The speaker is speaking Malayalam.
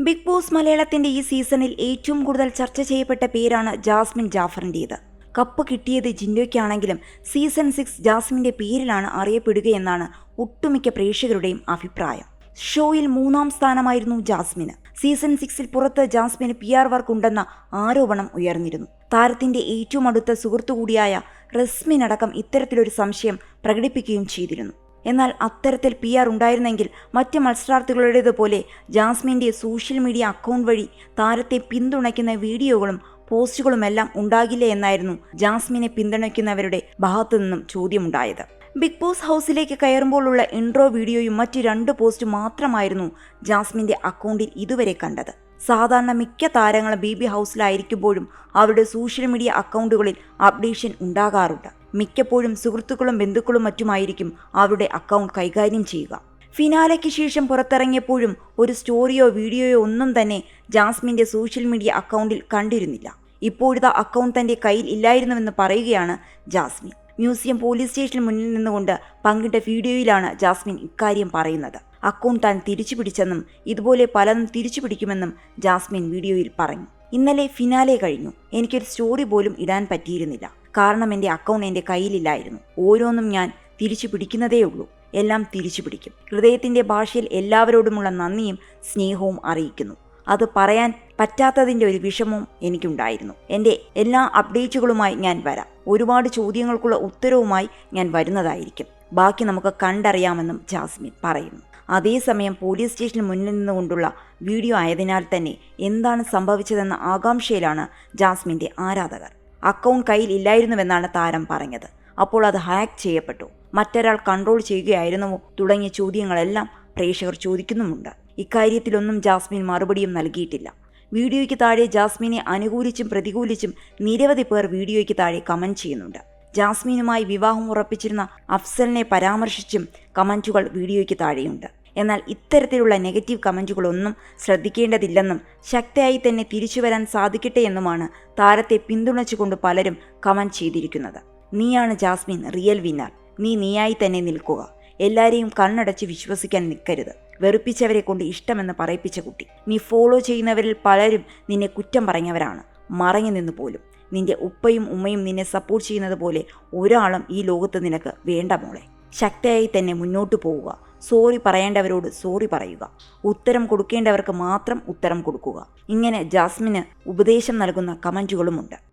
ബിഗ് ബോസ് മലയാളത്തിന്റെ ഈ സീസണിൽ ഏറ്റവും കൂടുതൽ ചർച്ച ചെയ്യപ്പെട്ട പേരാണ് ജാസ്മിൻ ജാഫറിന്റേത് കപ്പ് കിട്ടിയത് ജിൻഡോയ്ക്കാണെങ്കിലും സീസൺ സിക്സ് ജാസ്മിന്റെ പേരിലാണ് അറിയപ്പെടുകയെന്നാണ് ഒട്ടുമിക്ക പ്രേക്ഷകരുടെയും അഭിപ്രായം. ഷോയിൽ മൂന്നാം സ്ഥാനമായിരുന്നു ജാസ്മിന്. സീസൺ സിക്സിൽ പുറത്ത് ജാസ്മിന് പി ആർ വർക്ക് ഉണ്ടെന്ന ആരോപണം ഉയർന്നിരുന്നു. താരത്തിന്റെ ഏറ്റവും അടുത്ത സുഹൃത്തു കൂടിയായ റസ്മിനടക്കം ഇത്തരത്തിലൊരു സംശയം പ്രകടിപ്പിക്കുകയും ചെയ്തിരുന്നു. എന്നാൽ അത്തരത്തിൽ പി ആർ ഉണ്ടായിരുന്നെങ്കിൽ മറ്റ് മത്സരാർത്ഥികളുടേതുപോലെ ജാസ്മിന്റെ സോഷ്യൽ മീഡിയ അക്കൗണ്ട് വഴി താരത്തെ പിന്തുണയ്ക്കുന്ന വീഡിയോകളും പോസ്റ്റുകളുമെല്ലാം ഉണ്ടാകില്ല എന്നായിരുന്നു ജാസ്മിനെ പിന്തുണയ്ക്കുന്നവരുടെ ഭാഗത്തു നിന്നും ചോദ്യമുണ്ടായത്. ബിഗ് ബോസ് ഹൗസിലേക്ക് കയറുമ്പോഴുള്ള ഇൻട്രോ വീഡിയോയും മറ്റ് രണ്ട് പോസ്റ്റ് മാത്രമായിരുന്നു ജാസ്മിന്റെ അക്കൗണ്ടിൽ ഇതുവരെ കണ്ടത്. സാധാരണ മിക്ക താരങ്ങളും ബി ബി ഹൗസിലായിരിക്കുമ്പോഴും അവരുടെ സോഷ്യൽ മീഡിയ അക്കൗണ്ടുകളിൽ അപ്ഡേഷൻ ഉണ്ടാകാറുണ്ട്. മിക്കപ്പോഴും സുഹൃത്തുക്കളും ബന്ധുക്കളും മറ്റുമായിരിക്കും അവരുടെ അക്കൗണ്ട് കൈകാര്യം ചെയ്യുക. ഫിനാലയ്ക്ക് ശേഷം പുറത്തിറങ്ങിയപ്പോഴും ഒരു സ്റ്റോറിയോ വീഡിയോയോ ഒന്നും തന്നെ ജാസ്മിന്റെ സോഷ്യൽ മീഡിയ അക്കൗണ്ടിൽ കണ്ടിരുന്നില്ല. ഇപ്പോഴത്തെ അക്കൗണ്ട് തന്റെ കയ്യിൽ ഇല്ലായിരുന്നുവെന്ന് പറയുകയാണ് ജാസ്മിൻ. മ്യൂസിയം പോലീസ് സ്റ്റേഷന് മുന്നിൽ നിന്നുകൊണ്ട് പങ്കിട്ട വീഡിയോയിലാണ് ജാസ്മിൻ ഇക്കാര്യം പറയുന്നത്. അക്കൗണ്ട് താൻ തിരിച്ചു പിടിച്ചെന്നും ഇതുപോലെ പലതും തിരിച്ചു പിടിക്കുമെന്നും ജാസ്മിൻ വീഡിയോയിൽ പറഞ്ഞു. ഇന്നലെ ഫിനാലെ കഴിഞ്ഞു. എനിക്കൊരു സ്റ്റോറി പോലും ഇടാൻ പറ്റിയിരുന്നില്ല. കാരണം എന്റെ അക്കൗണ്ട് എന്റെ കയ്യിലില്ലായിരുന്നു. ഓരോന്നും ഞാൻ തിരിച്ചു പിടിക്കുന്നതേ ഉള്ളൂ. എല്ലാം തിരിച്ചു പിടിക്കും. ഹൃദയത്തിന്റെ ഭാഷയിൽ എല്ലാവരോടുമുള്ള നന്ദിയും സ്നേഹവും അറിയിക്കുന്നു. അത് പറയാൻ പറ്റാത്തതിന്റെ ഒരു വിഷമവും എനിക്കുണ്ടായിരുന്നു. എന്റെ എല്ലാ അപ്ഡേറ്റുകളുമായി ഞാൻ വരാം. ഒരുപാട് ചോദ്യങ്ങൾക്കുള്ള ഉത്തരവുമായി ഞാൻ വരുന്നതായിരിക്കും. ബാക്കി നമുക്ക് കണ്ടറിയാമെന്നും ജാസ്മിൻ പറയുന്നു. അതേസമയം പോലീസ് സ്റ്റേഷന് മുന്നിൽ നിന്നുകൊണ്ടുള്ള വീഡിയോ ആയതിനാൽ തന്നെ എന്താണ് സംഭവിച്ചതെന്ന ആകാംക്ഷയിലാണ് ജാസ്മിന്റെ ആരാധകർ. അക്കൗണ്ട് കയ്യിൽ ഇല്ലായിരുന്നുവെന്നാണ് താരം പറഞ്ഞത്. അപ്പോൾ അത് ഹാക്ക് ചെയ്യപ്പെട്ടു. മറ്റൊരാൾ കൺട്രോൾ ചെയ്യുകയായിരുന്നുവോ തുടങ്ങിയ ചോദ്യങ്ങളെല്ലാം പ്രേക്ഷകർ ചോദിക്കുന്നുമുണ്ട്. ഇക്കാര്യത്തിലൊന്നും ജാസ്മിൻ മറുപടിയും നൽകിയിട്ടില്ല. വീഡിയോയ്ക്ക് താഴെ ജാസ്മിനെ അനുകൂലിച്ചും പ്രതികൂലിച്ചും നിരവധി പേർ വീഡിയോയ്ക്ക് താഴെ കമന്റ് ചെയ്യുന്നുണ്ട്. ജാസ്മിനുമായി വിവാഹം ഉറപ്പിച്ചിരുന്ന അഫ്സലിനെ പരാമർശിച്ചും കമന്റുകൾ വീഡിയോയ്ക്ക് താഴെയുണ്ട്. എന്നാൽ ഇത്തരത്തിലുള്ള നെഗറ്റീവ് കമന്റുകളൊന്നും ശ്രദ്ധിക്കേണ്ടതില്ലെന്നും ശക്തിയായി തന്നെ തിരിച്ചു വരാൻ സാധിക്കട്ടെ എന്നുമാണ് താരത്തെ പിന്തുണച്ചുകൊണ്ട് പലരും കമന്റ് ചെയ്തിരിക്കുന്നത്. നീയാണ് ജാസ്മിൻ റിയൽ വിന്നർ. നീ നീയായി തന്നെ നിൽക്കുക. എല്ലാരെയും കണ്ണടച്ച് വിശ്വസിക്കാൻ നിൽക്കരുത്. വെറുപ്പിച്ചവരെ കൊണ്ട് ഇഷ്ടമെന്ന് പറയിപ്പിച്ച കുട്ടി. നീ ഫോളോ ചെയ്യുന്നവരിൽ പലരും നിന്നെ കുറ്റം പറഞ്ഞവരാണ്. മറങ്ങി നിന്ന് പോലും. നിന്റെ ഉപ്പയും ഉമ്മയും നിന്നെ സപ്പോർട്ട് ചെയ്യുന്നത് പോലെ ഒരാളും ഈ ലോകത്ത് നിനക്ക് വേണ്ട മോളെ. ശക്തയായി തന്നെ മുന്നോട്ട് പോവുക. സോറി പറയേണ്ടവരോട് സോറി പറയുക. ഉത്തരം കൊടുക്കേണ്ടവർക്ക് മാത്രം ഉത്തരം കൊടുക്കുക. ഇങ്ങനെ ജാസ്മിന് ഉപദേശം നൽകുന്ന കമന്റുകളുമുണ്ട്